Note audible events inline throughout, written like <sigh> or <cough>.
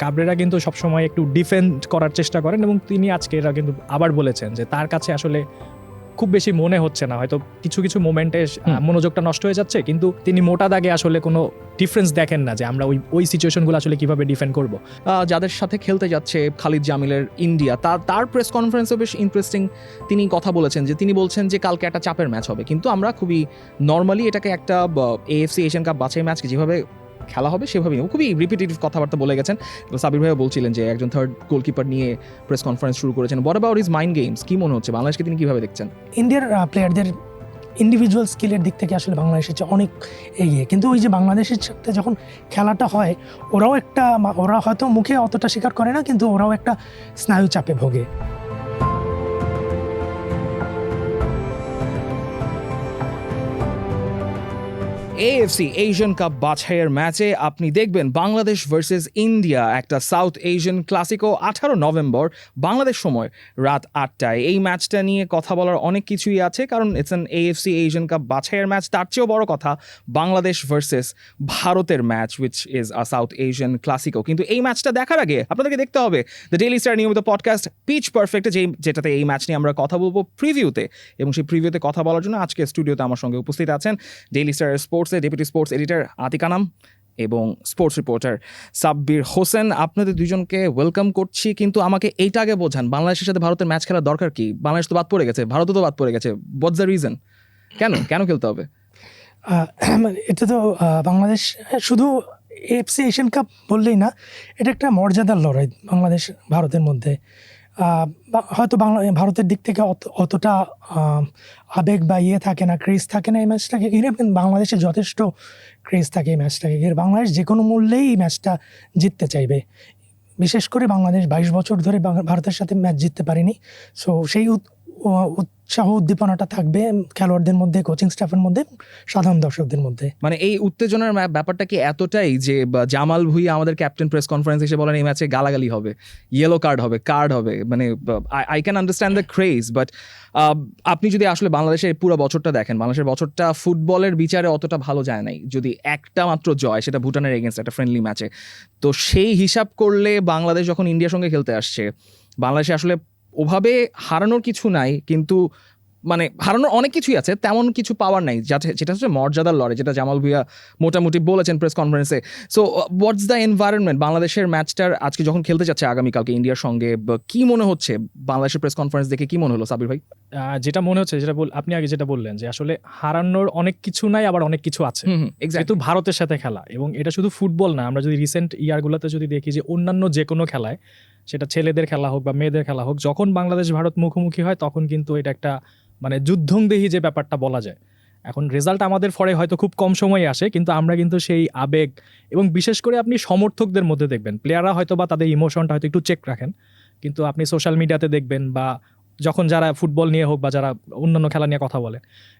Cabrera কিন্তু সবসময় একটু ডিফেন্ড করার চেষ্টা করেন এবং তিনি আজকে এরা কিন্তু আবার বলেছেন যে তার কাছে আসলে খুব বেশি মনে হচ্ছে না। হয়তো কিছু কিছু মোমেন্টে মনোযোগটা নষ্ট হয়ে যাচ্ছে কিন্তু তিনি মোটা দাগে আসলে কোনো ডিফারেন্স দেখেন না যে আমরা ওই ওই সিচুয়েশনগুলো আসলে কীভাবে ডিফেন্ড করব। যাদের সাথে খেলতে যাচ্ছে খালিদ জামিলের ইন্ডিয়া তার তার প্রেস কনফারেন্সে বেশ ইন্টারেস্টিং তিনি কথা বলেছেন যে তিনি বলছেন যে কালকে একটা চাপের ম্যাচ হবে। কিন্তু আমরা খুবই নর্মালি এটাকে একটা এএফসি এশিয়ান কাপ বাছাই ম্যাচকে যেভাবে খেলা হবে সেভাবেই। খুবই রিপিটেটিভ কথাবার্তা বলে গেছেন। সাবির ভাইও বলছিলেন যে একজন থার্ড গোলকিপার নিয়ে প্রেস কনফারেন্স শুরু করেছেন। বড় অ্যাবাউট ইজ মাইন্ড গেমস কি মনে হচ্ছে? বাংলাদেশকে তিনি কীভাবে দেখছেন? ইন্ডিয়ার প্লেয়ারদের ইন্ডিভিজুয়াল স্কিলের দিক থেকে আসলে বাংলাদেশের চেয়ে অনেক এগিয়ে। কিন্তু ওই যে বাংলাদেশের সাথে যখন খেলাটা হয়, ওরাও একটা ওরা হয়তো মুখে অতটা স্বীকার করে না, কিন্তু ওরাও একটা স্নায়ু চাপে ভোগে। এএফসি এশিয়ান কাপ বাছাইয়ের ম্যাচে আপনি দেখবেন বাংলাদেশ ভার্সেস ইন্ডিয়া একটা সাউথ এশিয়ান ক্লাসিকো আঠারো নভেম্বর বাংলাদেশ সময় রাত আটটায়। এই ম্যাচটা নিয়ে কথা বলার অনেক কিছুই আছে, কারণ it's an AFC Asian cup বাছাইয়ের ম্যাচ। তার চেয়েও বড় কথা, বাংলাদেশ ভার্সেস ভারতের match which is a South Asian classico. কিন্তু এই ম্যাচটা দেখার আগে আপনাদেরকে দেখতে হবে দ্য ডেইলি স্টার নিয়মিত পডকাস্ট পিচ পারফেক্টে যে যেটাতে এই ম্যাচ নিয়ে আমরা কথা বলব প্রিভিউতে এবং সেই প্রিভিউতে কথা বলার জন্য আজকে স্টুডিওতে আমার সঙ্গে উপস্থিত আছেন ডেইলি স্টার স্পোর্টসের ডেপুটি স্পোর্টস এডিটর আতিকা নাম এবং স্পোর্টস রিপোর্টার সাব্বির হোসেন। আপনাদের দুজনকে ওয়েলকাম করছি, কিন্তু আমাকে এইটা আগে বোঝান, বাংলাদেশের সাথে ভারতের ম্যাচ খেলার দরকার কি? বাংলাদেশ তো বাদ পড়ে গেছে, ভারতও তো বাদ পড়ে গেছে। হোয়াটস দ্য রিজন কেন? কেন খেলতে হবে? <clears throat> এটা তো বাংলাদেশ, শুধু এফসি এশিয়ান কাপ বললেই না, এটা একটা মর্যাদার লড়াই বাংলাদেশ, ভারতের মধ্যে। হয়তো বাংলা, ভারতের দিক থেকে অত- অতটা আবেগ বা ইয়ে থাকে না ক্রেজ থাকে না এই ম্যাচটাকে ঘিরে কিন্তু বাংলাদেশে যথেষ্ট ক্রেজ থাকে এই ম্যাচটাকে ঘিরে। বাংলাদেশ যে কোনো মূল্যেই এই ম্যাচটা জিততে চাইবে। বিশেষ করে বাংলাদেশ বাইশ বছর ধরে ভারতের সাথে ম্যাচ জিততে পারেনি। সো সেই উৎসাহ উদ্দীপনাটা থাকবে খেলোয়াড়দের মধ্যে কোচিং স্টাফের মধ্যে, সাধারণ দর্শকদের মধ্যে। মানে এই উত্তেজনার ব্যাপারটা কি এতটাই যে জামাল ভুইয়া আমাদের ক্যাপ্টেন প্রেস কনফারেন্স এসে বলেন, এই ম্যাচে গালাগালি হবে ইয়েলো কার্ড হবে কার্ড হবে। মানে I can understand the craze but আপনি যদি আসলে বাংলাদেশের পুরো বছরটা দেখেন, বাংলাদেশের বছরটা ফুটবলের বিচারে অতটা ভালো যায় নাই। যদি একটা মাত্র জয়, সেটা ভুটানের এগেনস্ট একটা ফ্রেন্ডলি ম্যাচে তো সেই হিসাব করলে বাংলাদেশ যখন ইন্ডিয়ার সঙ্গে খেলতে আসছে, বাংলাদেশে আসলে ওভাবে হারানোর কিছু নাই কিন্তু মানে হারানোর অনেক কিছুই আছে তেমন কিছু পাওয়ার নাই। যাতে যেটা হচ্ছে মর্যাদার লড়াই যেটা জামাল ভুইয়া মোটামুটি বলেছেন প্রেস কনফারেন্সে সো হোয়াটস দ্য এনভায়রনমেন্ট বাংলাদেশের ম্যাচটার আজকে যখন খেলতে যাচ্ছে আগামীকালকে ইন্ডিয়ার সঙ্গে কি মনে হচ্ছে? বাংলাদেশের প্রেস কনফারেন্স দেখে কি মনে হলো সাবির ভাই? যেটা মনে হচ্ছে যেটা বল আপনি আগে যেটা বললেন যে আসলে হারানোর অনেক কিছু নাই আবার অনেক কিছু আছে। যেহেতু ভারতের সাথে খেলা এবং এটা শুধু ফুটবল না আমরা যদি রিসেন্ট ইয়ারগুলোতে যদি দেখি যে অন্যান্য যে কোনো খেলায় সেটা ছেলেদের খেলা হোক বা মেয়েদের খেলা হোক, যখন বাংলাদেশ ভারত মুখোমুখি হয়, তখন কিন্তু এটা একটা মানে যুদ্ধংদেহী যে ব্যাপারটা বলা যায়। এখন রেজাল্ট আমাদের ফরে হয়তো খুব কম সময়ে আসে, কিন্তু আমরা কিন্তু সেই আবেগ এবং বিশেষ করে আপনি সমর্থকদের মধ্যে দেখবেন। প্লেয়াররা হয়তো বা তাদের ইমোশনটা হয়তো একটু চেক রাখেন, কিন্তু আপনি সোশ্যাল মিডিয়াতে দেখবেন বা যখন যারা ফুটবল নিয়ে হোক বা যারা অন্যান্য খেলা নিয়ে কথা বলে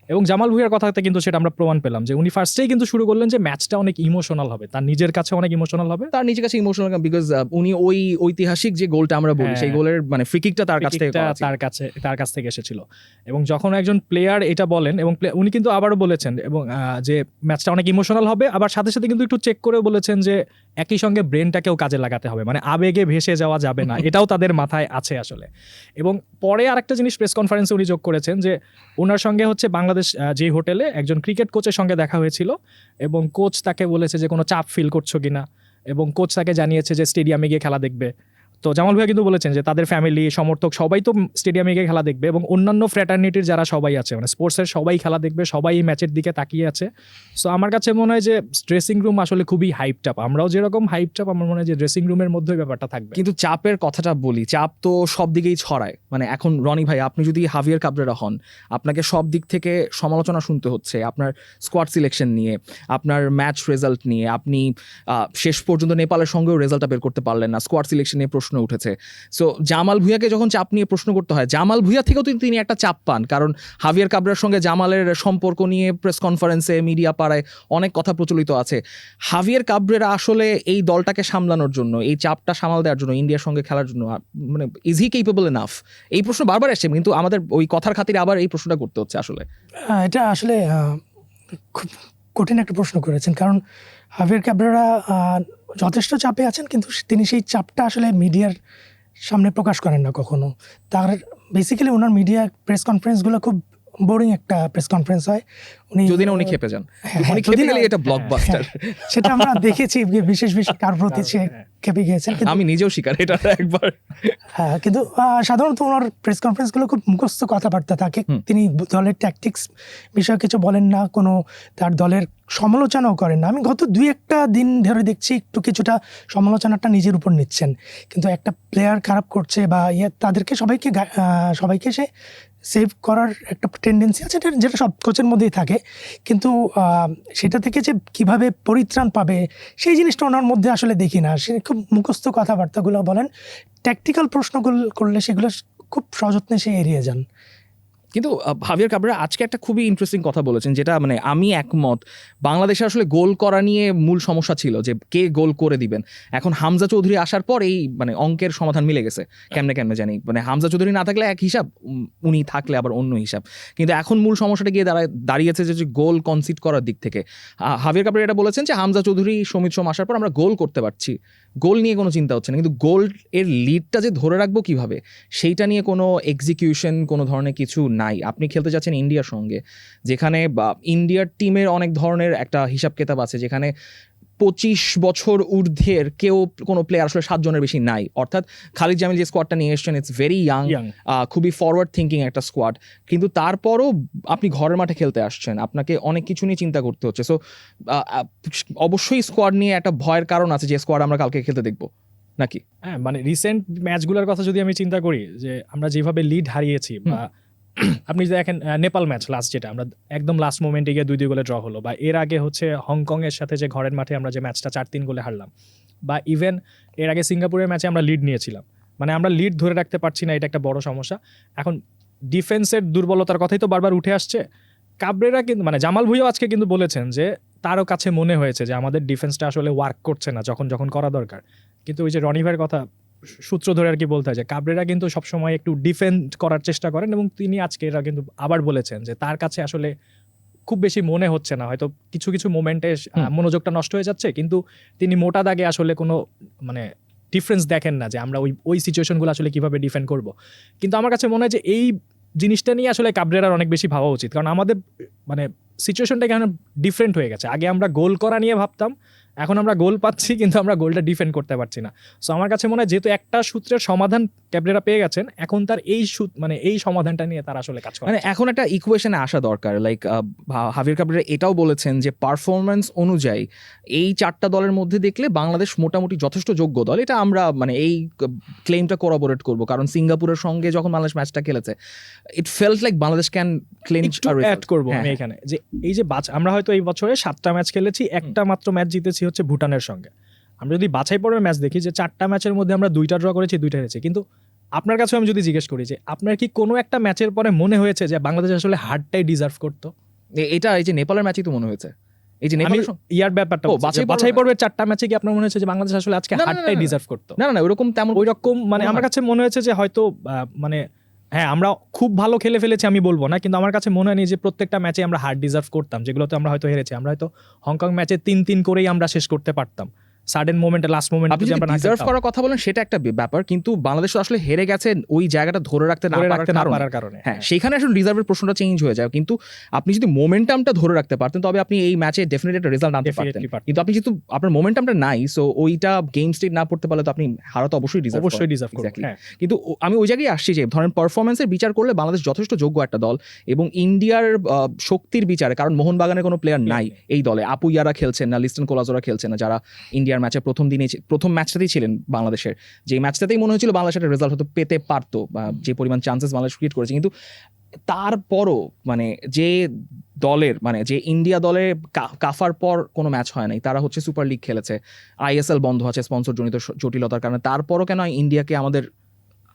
এবং জামাল ভুইয়ার কথাতে কিন্তু সেটা আমরা প্রমাণ পেলাম যে উনি ফার্স্টেই কিন্তু শুরু করলেন যে ম্যাচটা অনেক ইমোশনাল হবে। তার নিজের কাছে অনেক ইমোশনাল হবে। তার নিজের কাছে ইমোশনাল বিকজ উনি ওই ঐতিহাসিক যে গোলটা আমরা বলি হ্যাঁ। সেই গোলের মানে ফ্রিকিকটা তার কাছ থেকে। তার কাছে তার কাছ থেকে এসেছিল। এবং যখন একজন প্লেয়ার এটা বলেন এবং উনি কিন্তু আবারও বলেছেন এবং যে ম্যাচটা অনেক ইমোশনাল হবে আবার সাথে সাথে কিন্তু একটু চেক করে বলেছেন যে একই সঙ্গে ব্রেনটাকেও কাজে লাগাতে হবে। মানে আবেগে ভেসে যাওয়া যাবে না। <laughs> এটাও তাদের মাথায় আছে আসলে। এবং পরে আরেকটা জিনিস প্রেস কনফারেন্সে উনি যোগ করেছেন যে ওনার সঙ্গে হচ্ছে বাংলাদেশ আহ, যে হোটেলে একজন ক্রিকেট কোচের সঙ্গে দেখা হয়েছিল এবং কোচ তাকে বলেছে যে কোনো চাপ ফিল করছ কিনা এবং কোচ তাকে জানিয়েছে যে স্টেডিয়ামে গিয়ে খেলা দেখবে। তো জামাল ভাইয়া কিন্তু বলেছেন যে তাদের ফ্যামিলি সমর্থক সবাই তো স্টেডিয়ামে গিয়ে খেলা দেখবে এবং অন্যান্য ফ্র্যাটার্নিটির যারা সবাই আছে মানে স্পোর্টসের সবাই খেলা দেখবে, সবাই এই ম্যাচের দিকে তাকিয়ে আছে। সো আমার কাছে মনে হয় যে ড্রেসিং রুম আসলে খুবই হাইপ টাপ আমরাও যেরকম হাইপ টাপ আমার মনে হয় যে ড্রেসিং রুমের মধ্যেই ব্যাপারটা থাকবে। কিন্তু চাপের কথাটা বলি, চাপ তো সব দিকেই ছড়ায়। মানে এখন রনি ভাই, আপনি যদি হাভিয়ার কাবরেরা হন, আপনাকে সব দিক থেকে সমালোচনা শুনতে হচ্ছে, আপনার স্কোয়াড সিলেকশন নিয়ে, আপনার ম্যাচ রেজাল্ট নিয়ে, আপনি শেষ পর্যন্ত নেপালের সঙ্গেও রেজাল্টটা বের করতে পারলেন না স্কোয়াড সিলেকশন নিয়ে প্রশ্ন উঠেছে। সো জামাল ভুঁইয়াকে যখন চাপ নিয়ে প্রশ্ন করতে হয়, জামাল ভুঁইয়া থেকেও তিনি একটা চাপ পান। কারণ হাভিয়ার কাবরার সঙ্গে জামালের সম্পর্ক নিয়ে প্রেস কনফারেন্সে মিডিয়া পাড়ায় অনেক কথা প্রচলিত আছে। হাভিয়ার কাবরেরা আসলে এই দলটাকে সামলানোর জন্য, এই চাপটা সামাল দেওয়ার জন্য, ইন্ডিয়ার সঙ্গে খেলার জন্য মানে ইজ হি কেপেবল এনাফ এই প্রশ্ন বারবার আসছে, কিন্তু আমাদের ওই কথার খাতিরে আবার এই প্রশ্নটা করতে হচ্ছে আসলে। এটা আসলে খুব কঠিন একটা প্রশ্ন করেছেন। কারণ হাভিয়ার ক্যাবরেরা যথেষ্ট চাপে আছেন, কিন্তু তিনি সেই চাপটা আসলে মিডিয়ার সামনে প্রকাশ করেন না কখনো। তার বেসিক্যালি ওনার মিডিয়া প্রেস কনফারেন্সগুলো খুব বোরিং একটা প্রেস কনফারেন্স হয়। যদি না উনি খেপে যান। হ্যাঁ, উনি খেপে গেলে এটা ব্লকবাস্টার সেটা আমরা দেখেছি বিশেষ বিশেষ কার প্রতি সে খেপে গিয়েছেন আমি নিজেও শিকার এটা একবার। হ্যাঁ কিন্তু সাধারণত ওনার প্রেস কনফারেন্সগুলো খুব মুখস্থ কথাবার্তা থাকে। তিনি দলের ট্যাকটিক্স বিষয়ে কিছু বলেন না কোনো তার দলের সমালোচনাও করেন না। আমি গত দুই একটা দিন ধরে দেখছি একটু কিছুটা সমালোচনাটা নিজের উপর নিচ্ছেন। কিন্তু একটা প্লেয়ার খারাপ করছে বা ইয়ে তাদেরকে সবাইকে সবাইকে সে সেভ করার একটা টেন্ডেন্সি আছে যেটা সব কোচের মধ্যেই থাকে। কিন্তু সেটা থেকে যে কীভাবে পরিত্রাণ পাবে, সেই জিনিসটা ওনার মধ্যে আসলে দেখি না। সে খুব মুখস্থ কথাবার্তাগুলো বলেন। ট্যাকটিক্যাল প্রশ্নগুলো করলে সেগুলো খুব সযত্নে সে এড়িয়ে যান। কিন্তু হাভিয়ার কাবরা আজকে একটা খুবই ইন্টারেস্টিং কথা বলেছেন, যেটা মানে আমি একমত। বাংলাদেশে আসলে গোল করা নিয়ে মূল সমস্যা ছিল যে কে গোল করে দিবেন। এখন হামজা চৌধুরী আসার পর এই মানে অঙ্কের সমাধান মিলে গেছে। কেমনে কেমনে জানি। মানে হামজা চৌধুরী না থাকলে এক হিসাব উনি থাকলে আবার অন্য হিসাব। কিন্তু এখন মূল সমস্যাটা গিয়ে দাঁড়ায়, দাঁড়িয়েছে যে গোল কনসিড করার দিক থেকে। হাভিয়ার কাবরা এটা বলেছেন যে হামজা চৌধুরী, সমিত সোম আসার পর আমরা গোল করতে পারছি। গোল নিয়ে কোনো চিন্তা হচ্ছে না। কিন্তু গোল এর লিডটা যে ধরে রাখব কীভাবে, সেইটা নিয়ে কোনো এক্সিকিউশন কোনো ধরনের কিছু নাই। আপনি খেলতে যাচ্ছেন ইন্ডিয়ার সঙ্গে যেখানে বা ইন্ডিয়ার টিমের অনেক ধরনের একটা হিসাব কেতাব আছে যেখানে পঁচিশ বছর ঊর্ধ্বের কেউ কোনো প্লেয়ার আসলে সাতজনের বেশি নাই। অর্থাৎ খালিদ জামিল যে স্কোয়াডটা নিয়ে এসছেন ইটস ভেরি ইয়াং. খুবই ফরওয়ার্ড থিঙ্কিং একটা স্কোয়াড কিন্তু তারপরও আপনি ঘরের মাঠে খেলতে আসছেন আপনাকে অনেক কিছু নিয়ে চিন্তা করতে হচ্ছে। সো অবশ্যই স্কোয়াড নিয়ে একটা ভয়ের কারণ আছে যে স্কোয়াড আমরা কালকে খেলতে দেখব নাকি? হ্যাঁ মানে রিসেন্ট ম্যাচগুলোর কথা যদি আমি চিন্তা করি যে আমরা যেভাবে লিড হারিয়েছি বা <clears throat> আপনি দেখেন নেপাল ম্যাচ লাস্ট যেটা, আমরা একদম লাস্ট মোমেন্টে গিয়ে দুই দুই গোলে ড্র হলো। বা এর আগে হচ্ছে হংকং এর সাথে যে ঘরের মাঠে আমরা যে ম্যাচটা চার তিন গোলে হারলাম, বা ইভেন এর আগে সিঙ্গাপুরের ম্যাচে আমরা লিড নিয়েছিলাম। মানে আমরা লিড ধরে রাখতে পারছি না, এটা একটা বড় সমস্যা। এখন ডিফেন্সের দুর্বলতার কথাই তো বারবার উঠে আসছে। কাবরেরা কিন্তু মানে জামাল ভুইও আজকে কিন্তু বলেছেন যে, তারও কাছে মনে হয়েছে যে, আমাদের ডিফেন্সটা আসলে ওয়ার্ক করছে না, যখন যখন করা দরকার। কিন্তু ওই যে রনিভার কথা সূত্র ধরে আর কি বলতে হয় যে কাবরেরা কিন্তু সবসময় একটু ডিফেন্ড করার চেষ্টা করেন এবং তিনি আজকে এরা কিন্তু আবার বলেছেন যে তার কাছে আসলে খুব বেশি মনে হচ্ছে না। হয়তো কিছু কিছু মোমেন্টে মনোযোগটা নষ্ট হয়ে যাচ্ছে কিন্তু তিনি মোটা দাগে আসলে কোনো মানে ডিফারেন্স দেখেন না যে আমরা ওই ওই সিচুয়েশনগুলো আসলে কীভাবে ডিফেন্ড করব। কিন্তু আমার কাছে মনে হয় যে এই জিনিসটা নিয়ে আসলে কাবরেরার অনেক বেশি ভাবা উচিত। কারণ আমাদের মানে সিচুয়েশনটা কেন ডিফারেন্ট হয়ে গেছে? আগে আমরা গোল করা নিয়ে ভাবতাম এখন আমরা গোল পাচ্ছি কিন্তু আমরা গোলটা ডিফেন্ড করতে পারছি না। সো আমার কাছে মনে হয় যেহেতু একটা সূত্রের সমাধান ক্যাবরেরা পেয়ে গেছেন এখন তার এই মানে এই সমাধানটা নিয়ে তার আসলে কাজ করে মানে এখন একটা ইকুয়েশনে আসা দরকার লাইক হাভির কাবরেরা এটাও বলেছেন যে পারফরমেন্স অনুযায়ী এই চারটা দলের মধ্যে দেখলে বাংলাদেশ মোটামুটি যথেষ্ট যোগ্য দল। এটা আমরা মানে এই ক্লেমটা কোরাবোরেট করব কারণ সিঙ্গাপুরের সঙ্গে যখন বাংলাদেশ ম্যাচটা খেলেছে it felt like Bangladesh can একটু অ্যাড করব আমি এখানে। যে এই যে আমরা হয়তো এই বছরে সাতটা ম্যাচ খেলেছি একটা মাত্র ম্যাচ জিতেছি হচ্ছে ভুটানের সঙ্গে। আমরা যদি বাছাই পর্বের ম্যাচ দেখি যে চারটা ম্যাচের মধ্যে আমরা দুইটা ড্র করেছি দুইটা হেরেছি। কিন্তু আপনার কাছেও আমি যদি জিজ্ঞেস করি যে আপনার কি কোনো একটা ম্যাচের পরে মনে হয়েছে যে বাংলাদেশ আসলে হারটাই ডিজার্ভ করতো? এটা এই যে নেপালের ম্যাচই তো মনে হয়েছে। এই যে নেপালের ইয়ার ব্যাপারটা বাছাই বাছাই পর্বের চারটা ম্যাচে কি আপনার মনে হচ্ছে যে বাংলাদেশ আসলে আজকে হারটাই। ডিজার্ভ করতো? না না ওরকম তেমন ওই রকম মানে আমার কাছে মনে হয়েছে যে হয়তো আহ, মানে হ্যাঁ আমরা খুব ভালো খেলে ফেলেছি আমি বলব না, কিন্তু আমার কাছে মনে হয়নি যে প্রত্যেকটা ম্যাচে আমরা হার ডিজার্ভ করতাম, যেগুলোতে আমরা হয়তো হেরেছি, আমরা হয়তো হংকং ম্যাচে তিন তিন করেই আমরা শেষ করতে পারতাম। সাডেন মোমেন্টে লাস্ট মোমেন্টে আপনি যদি যদি ডিজার্ভ করার কথা বলেন সেটা একটা ব্যাপার কিন্তু বাংলাদেশ আসলে হেরে গেছে ওই জায়গাটা ধরে রাখতে না পারার রাখতে না কারণে। পারার কারণে হ্যাঁ সেখানে আসলে রিজার্ভের প্রশ্নটা চেঞ্জ হয়ে যায় কিন্তু আপনি যদি মোমেন্টামটা ধরে রাখতে পারতেন তবে আপনি এই ম্যাচে ডেফিনেটলি একটা রেজাল্ট আনতে পারতেন। কিন্তু আপনি যেহেতু আপনার মোমেন্টামটা নাই সো ওইটা গেম স্টেট না পড়তে পারলে তো আপনি হারা তো অবশ্যই ডিজার্ভ অবশ্যই ডিজার্ভ. হ্যাঁ। কিন্তু আমি ওই জায়গায় আসছি যে ধরেন পারফরমেন্সের বিচার করলে বাংলাদেশ যথেষ্ট যোগ্য একটা দল এবং ইন্ডিয়ার শক্তির বিচারে কারণ মোহনবাগানের কোনো প্লেয়ার নাই এই দলে। আপু ইয়ারা খেলছেন না লিস্টন কোলাজোরা খেলছেন না যারা ইন্ডিয়ার ম্যাচে প্রথম দিনে প্রথম ম্যাচটাতেই ছিলেন বাংলাদেশের। যে ম্যাচটাতেই মনে হয়েছিল বাংলাদেশ একটা রেজাল্ট হয়তো পেতে পারতো বা যে পরিমাণ চান্সেস বাংলাদেশ ক্রিয়েট করেছে। কিন্তু তারপরও মানে যে দলের মানে যে ইন্ডিয়া দলে কাফার পর কোনো ম্যাচ হয় নাই, তারা হচ্ছে সুপার লিগ খেলেছে। আইএসএল বন্ধ আছে স্পন্সর জনিত জটিলতার কারণে। তারপরও কেন ইন্ডিয়াকে আমাদের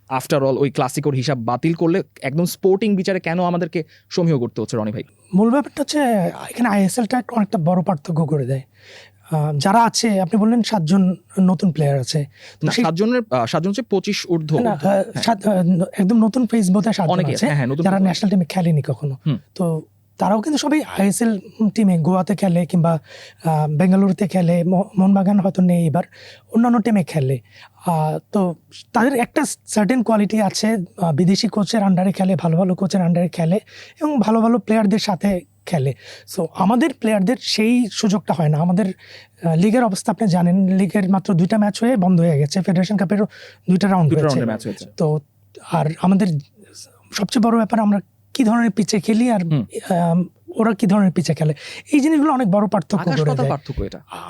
আফটার অল ওই ক্লাসিকোর হিসাব বাতিল করলে একদম স্পোর্টিং বিচারে কেন আমাদেরকে সমীহ করতে হচ্ছে রনি ভাই? মূল ব্যাপারটা হচ্ছে, এখানে আইএসএলটা অনেকটা বড় পার্থক্য করে দেয়। যারা আছে আপনি বললেন সাতজন নতুন প্লেয়ার আছে। সাতজনের সাতজন হচ্ছে পঁচিশ ঊর্ধ্ব একদম নতুন ফেস সাতজন অনেকে আছে হ্যাঁ হ্যাঁ যারা ন্যাশনাল টিমে খেলেনি কখনো। তো তারাও কিন্তু সবাই আইএসএল টিমে গোয়াতে খেলে কিংবা বেঙ্গালুরুতে খেলে মোহনবাগান হয়তো নেই এবার অন্যান্য টিমে খেলে। আহ, তো তাদের একটা সার্টেন কোয়ালিটি আছে বিদেশি কোচের আন্ডারে খেলে ভালো ভালো কোচের আন্ডারে খেলে এবং ভালো ভালো প্লেয়ারদের সাথে খেলে। সো আমাদের প্লেয়ারদের সেই সুযোগটা হয় না। আমাদের লিগের অবস্থা আপনি জানেন লিগের মাত্র দুইটা ম্যাচ হয়ে বন্ধ হয়ে গেছে। ফেডারেশন কাপেরও দুইটা রাউন্ড হয়েছে। তো আর আমাদের সবচেয়ে বড় ব্যাপার আমরা কি ধরনের পিচে খেলি আর। ওরা কি ধরনের পিচে খেলে? এই জিনিসগুলো অনেক বড় পার্থক্য করে দেয়।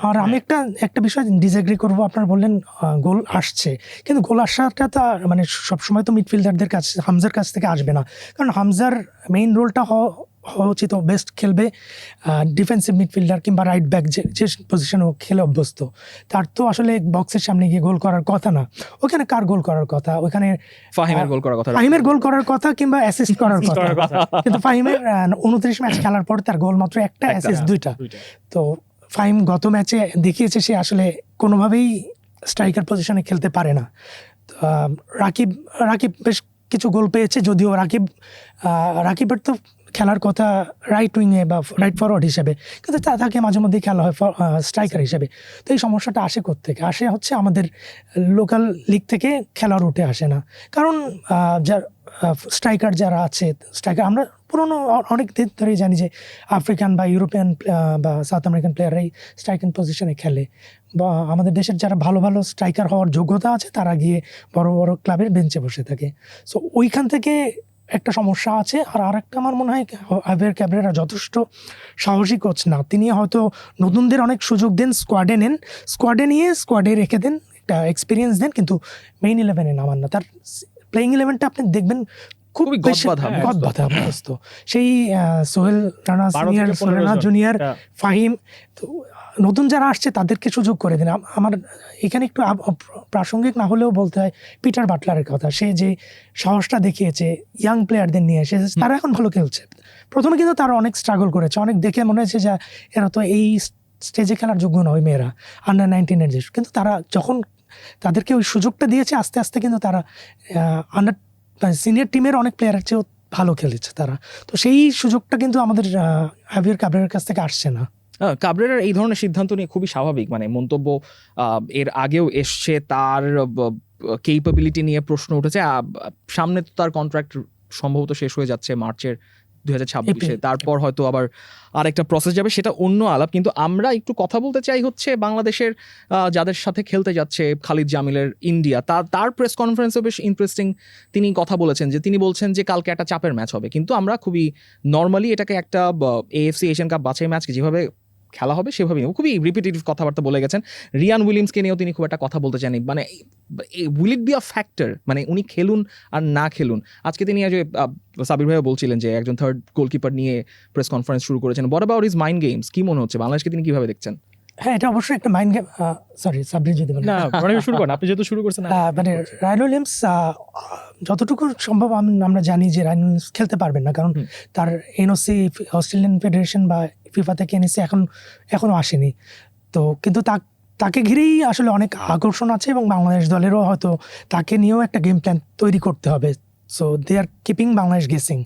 আর আমি একটা একটা বিষয় ডিসএগ্রি করব। আপনারা বললেন গোল আসছে। কিন্তু গোল আসাটা তো মানে সবসময় তো মিডফিল্ডারদের কাছে হামজার কাছ থেকে আসবে না। কারণ হামজার মেইন রোলটা হওয়া উচিত বেস্ট খেলবে ডিফেন্সিভ মিডফিল্ডার কিংবা রাইট ব্যাক যে যে পজিশনে ও খেলে অভ্যস্ত। তার তো আসলে বক্সের সামনে গিয়ে গোল করার কথা না। ওখানে কার গোল করার কথা? ওখানে ফাহিমের গোল করার কথা। ফাহিমের গোল করার কথা কিংবা অ্যাসিস্ট <laughs> করার কথা। করার কথা। কিন্তু ফাহিমের উনত্রিশ ম্যাচ খেলার পর তার গোল মাত্র একটা অ্যাসিস্ট দুইটা। দুইটা। তো ফাহিম গত ম্যাচে দেখিয়েছে সে আসলে কোনোভাবেই স্ট্রাইকার পজিশনে খেলতে পারে না। আহ, রাকিব রাকিব বেশ কিছু গোল পেয়েছে যদিও রাকিব আহ, রাকিবের তো খেলার কথা রাইট উইংয়ে বা রাইট ফরওয়ার্ড হিসেবে, কিন্তু তাকে মাঝে মধ্যেই খেলা হয় স্ট্রাইকার হিসেবে। তো এই সমস্যাটা আসে থেকে আসে হচ্ছে আমাদের লোকাল লিগ থেকে খেলার উঠে আসে না। কারণ যার স্ট্রাইকার যারা আছে স্ট্রাইকার আমরা পুরোনো অনেক দিন ধরেই জানি যে আফ্রিকান বা ইউরোপিয়ান বা সাউথ আমেরিকান প্লেয়াররাই স্ট্রাইকিং পজিশনে খেলে। বা আমাদের দেশের যারা ভালো ভালো স্ট্রাইকার হওয়ার যোগ্যতা আছে, তারা গিয়ে বড় বড় ক্লাবের বেঞ্চে বসে থাকে। সো ওইখান থেকে একটা সমস্যা আছে, আর আরেকটা আমার মনে হয় আবের ক্যাবরেরা যথেষ্ট সাহসী কোচ না। তিনি হয়তো নতুনদের অনেক সুযোগ দেন স্কোয়াডে নেন। স্কোয়াডে নিয়ে স্কোয়াডে রেখে দেন, একটা এক্সপিরিয়েন্স দেন, কিন্তু মেইন ইলেভেনে নামান না। তার প্লেইং ইলেভেনটা আপনি দেখবেন খুব খুবই গদবাঁধা, হ্যাঁ, গদবাঁধা অভ্যস্ত সেই সোহেল রানা সিনিয়র সোহেল রানা জুনিয়র হ্যাঁ। ফাহিম নতুন যারা আসছে তাদেরকে সুযোগ করে দিন। আমার এখানে একটু প্রাসঙ্গিক না হলেও বলতে হয় পিটার বাটলারের কথা। সে যে সাহসটা দেখিয়েছে ইয়াং প্লেয়ারদের নিয়ে এসে তারা এখন ভালো খেলছে। প্রথমে কিন্তু তারা অনেক স্ট্রাগল করেছে। অনেক দেখে মনে হয়েছে যে এরা তো এই স্টেজে খেলার যোগ্য নয় মেয়েরা আন্ডার নাইনটিনের যে কিন্তু তারা যখন তাদেরকে ওই সুযোগটা দিয়েছে আস্তে আস্তে কিন্তু তারা আন্ডার সিনিয়র টিমের অনেক প্লেয়ারের চেয়েও ভালো খেলেছে তারা। তো সেই সুযোগটা কিন্তু আমাদের হাবিয়ার কাবরের কাছ থেকে আসছে না। হ্যাঁ, কাবরেরার এই ধরনের সিদ্ধান্ত নিয়ে খুবই স্বাভাবিক। মানে মন্তব্য এর আগেও এসছে তার কেপাবিলিটি নিয়ে প্রশ্ন উঠেছে। সামনে তো তার কন্ট্রাক্ট সম্ভবত শেষ হয়ে যাচ্ছে মার্চের দুই হাজার ছাব্বিশে। তারপর হয়তো আবার আরেকটা প্রসেস যাবে সেটা অন্য আলাপ। কিন্তু আমরা একটু কথা বলতে চাই হচ্ছে বাংলাদেশের যাদের সাথে খেলতে যাচ্ছে খালিদ জামিলের ইন্ডিয়া। তার তার প্রেস কনফারেন্সে বেশ ইন্টারেস্টিং তিনি কথা বলেছেন যে তিনি বলছেন যে কালকে একটা চাপের ম্যাচ হবে। কিন্তু আমরা খুবই নর্মালি এটাকে একটা এএফসি এশিয়ান কাপ বাছাই ম্যাচকে যেভাবে খেলা হবে সেভাবেই। খুবই রিপিটেটিভ কথাবার্তা বলে গেছেন। রিয়ান উইলিয়ামসকে নিয়েও তিনি খুব একটা কথা বলতে চান মানে will it be a factor মানে উনি খেলুন আর না খেলুন। আজকে তিনি আজ সাবির ভাইও বলছিলেন যে একজন থার্ড গোলকিপার নিয়ে প্রেস কনফারেন্স শুরু করেছেন। বড় অ্যাবাউট ইজ মাইন্ড গেমস কি মনে হচ্ছে? বাংলাদেশকে তিনি কীভাবে দেখছেন? হ্যাঁ এটা অবশ্যই একটা মাইন্ড গেম সরি সাবরি যদি বলেন না শুরু করেন। আপনি যেহেতু শুরু করছেন মানে রায়ন উইলিয়ামস যতটুকু সম্ভব আম- আমরা জানি যে রায়ন উইলিয়ামস খেলতে পারবেন না। কারণ। তার এনওসি অস্ট্রেলিয়ান ফেডারেশন বা ফিফা থেকে এনএসি এখন এখনও আসেনি। তো কিন্তু তা তাকে ঘিরেই আসলে অনেক আকর্ষণ আছে এবং বাংলাদেশ দলেরও হয়তো তাকে নিয়েও একটা গেম প্ল্যান তৈরি করতে হবে। So they are keeping Bangladesh guessing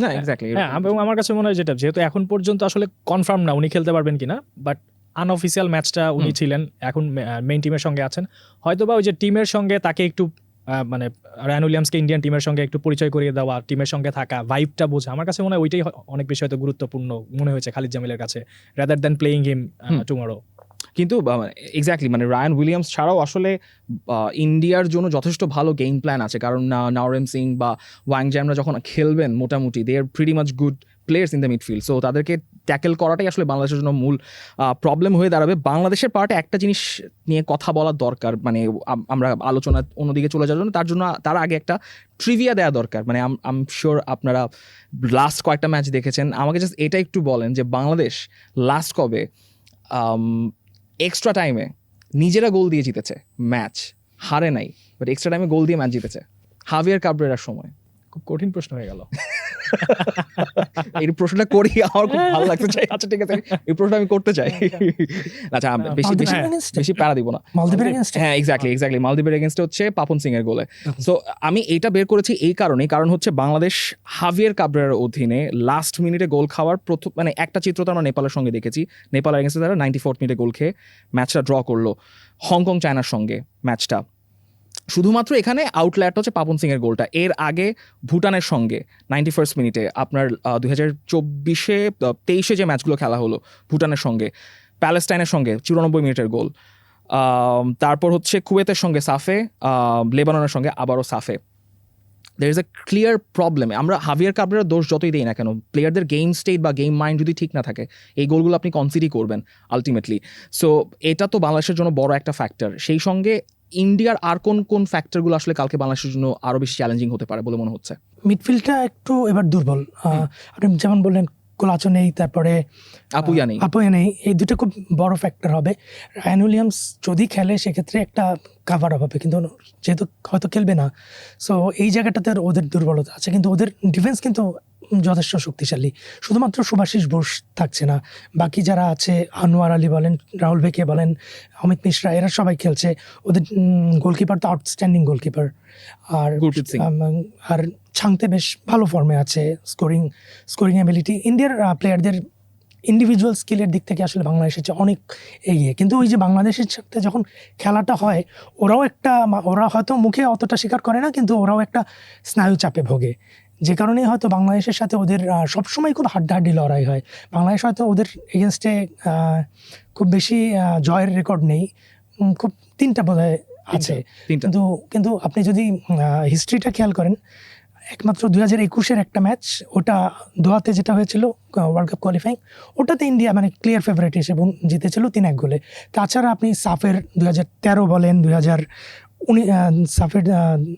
না এক্স্যাক্টলি হ্যাঁ এবং আমার কাছে মনে হয় যেটা যেহেতু এখন পর্যন্ত আসলে কনফার্ম না উনি খেলতে পারবেন কিনা বাট আনঅফিসিয়াল ম্যাচটা উনি ছিলেন এখন মেইন টিমের সঙ্গে আছেন। হয়তো বা ওই যে টিমের সঙ্গে তাকে একটু মানে রায়ান উইলিয়ামসকে ইন্ডিয়ান টিমের সঙ্গে একটু পরিচয় করিয়ে দেওয়া টিমের সঙ্গে থাকা ভাইবটা বোঝা আমার কাছে মনে হয় ওইটাই অনেক বেশি হয়তো গুরুত্বপূর্ণ মনে হয়েছে খালিদ জামিলের কাছে rather than playing him hmm. Tomorrow কিন্তু এক্স্যাক্টলি মানে রায়ান উইলিয়ামস ছাড়াও আসলে ইন্ডিয়ার জন্য যথেষ্ট ভালো গেম প্ল্যান আছে কারণ নাওরেম সিং বা ওয়াং জ্যামরা যখন খেলবেন মোটামুটি they are pretty much good players in the midfield so তাদেরকে ট্যাকেল করাটাই আসলে বাংলাদেশের জন্য মূল প্রবলেম হয়ে দাঁড়াবে। বাংলাদেশের পার্টে একটা জিনিস নিয়ে কথা বলা দরকার মানে আমরা আলোচনা অন্যদিকে চলে যাওয়ার জন্য। তার জন্য তার আগে একটা ট্রিভিয়া দেওয়া দরকার। মানে আম শিওর আপনারা লাস্ট কয়েকটা ম্যাচ দেখেছেন। আমাকে জাস্ট এটা একটু বলেন যে, বাংলাদেশ লাস্ট কবে এক্সট্রা টাইমে নিজেরা গোল দিয়ে জিতেছে? ম্যাচ হারে নাই বাট এক্সট্রা টাইমে গোল দিয়ে ম্যাচ জিতেছে। হাভিয়ার কাবরেরার সময়। খুব কঠিন প্রশ্ন হয়ে গেল। <laughs> এই প্রশ্নটা করি আমার খুব ভালো লাগতে চাই আচ্ছা ঠিক আছে এই প্রশ্নটা আমি করতে চাই। <laughs> আচ্ছা আমি বেশি বেশি? বেশি প্যারা দিব না। মালদ্বীপের against এ? হ্যাঁ এক্স্যাক্টলি এক্স্যাক্টলি মালদ্বীপের এগেনস্টে হচ্ছে পাপন সিং এর গোলে। সো আমি এটা বের করেছি এই কারণে কারণ হচ্ছে বাংলাদেশ হাভিয়ার কাবরার অধীনে লাস্ট মিনিটে গোল খাওয়ার প্রথম মানে একটা চিত্র তো আমরা নেপালের সঙ্গে দেখেছি। নেপালের এগেনস্টে তারা নাইনটি ফোর্থ মিনিটে গোল খেয়ে ম্যাচটা ড্র করল। হংকং চায়নার সঙ্গে ম্যাচটা শুধুমাত্র এখানে আউটলেট হচ্ছে পাপন সিং এর গোলটা এর আগে ভুটানের সঙ্গে নাইনটি ফার্স্ট মিনিটে আপনার দুই হাজার চব্বিশে তেইশে যে ম্যাচগুলো খেলা হলো ভুটানের সঙ্গে, প্যালেস্টাইনের সঙ্গে, চুরানব্বই মিনিটের গোল তারপর হচ্ছে কুয়েতের সঙ্গে সাফে লেবাননের সঙ্গে আবারও সাফে। There is a clear problem আমরা হাভিয়ার কাবরের দোষ যতই দিই না কেন প্লেয়ারদের গেম স্টেট বা গেম মাইন্ড যদি ঠিক না থাকে, এই গোলগুলো আপনি কনসিডারই করবেন আলটিমেটলি সো এটা তো বাংলাদেশের জন্য বড় একটা ফ্যাক্টর সেই সঙ্গে ইন্ডিয়ার আর কোন কোন ফ্যাক্টরগুলো আসলে কালকে বাংলাদেশের জন্য আরও বেশি চ্যালেঞ্জিং হতে পারে বলে মনে হচ্ছে? মিডফিল্ডটা একটু এবার দুর্বল। আপনি যেমন বললেন কোলাচো নেই তারপরে আপুইয়া নেই। আপুয়া নেই। এই দুটো খুব বড় ফ্যাক্টর হবে। রায়ান উইলিয়ামস যদি খেলে সেক্ষেত্রে একটা কাভার হবে। কিন্তু যেহেতু হয়তো খেলবে না সো এই জায়গাটাতে ওদের দুর্বলতা আছে। কিন্তু ওদের ডিফেন্স কিন্তু যথেষ্ট শক্তিশালী। শুধুমাত্র সুভাষিস বোস থাকছে না বাকি যারা আছে আনোয়ার আলী বলেন রাহুল বেকে বলেন অমিত মিশ্রা এরা সবাই খেলছে। ওদের গোলকিপার তো আউটস্ট্যান্ডিং গোলকিপার আর আর ছাংতে বেশ ভালো ফর্মে আছে স্কোরিং স্কোরিং অ্যাবিলিটি ইন্ডিয়ার প্লেয়ারদের ইন্ডিভিজুয়াল স্কিলের দিক থেকে আসলে বাংলাদেশের চেয়ে অনেক এগিয়ে। কিন্তু ওই যে বাংলাদেশের সাথে যখন খেলাটা হয় ওরাও একটা ওরা হয়তো মুখে অতটা স্বীকার করে না কিন্তু ওরাও একটা স্নায়ু চাপে ভোগে। যে কারণেই হয়তো বাংলাদেশের সাথে ওদের সবসময় খুব হাড্ডাহাড্ডি লড়াই হয়। বাংলাদেশ হয়তো ওদের এগেনস্টে খুব বেশি জয়ের রেকর্ড নেই। খুব তিনটা বোধ আছে। কিন্তু কিন্তু আপনি যদি হিস্ট্রিটা খেয়াল করেন একমাত্র দুই হাজার একুশের একটা ম্যাচ ওটা দোহাতে যেটা হয়েছিল ওয়ার্ল্ড কাপ কোয়ালিফাইং ওটাতে ইন্ডিয়া মানে ক্লিয়ার ফেভারিট হিসেবে জিতেছিল তিন এক গোলে। তাছাড়া আপনি সাফের দুই হাজার তেরো বলেন দুই হাজার উনি সাফের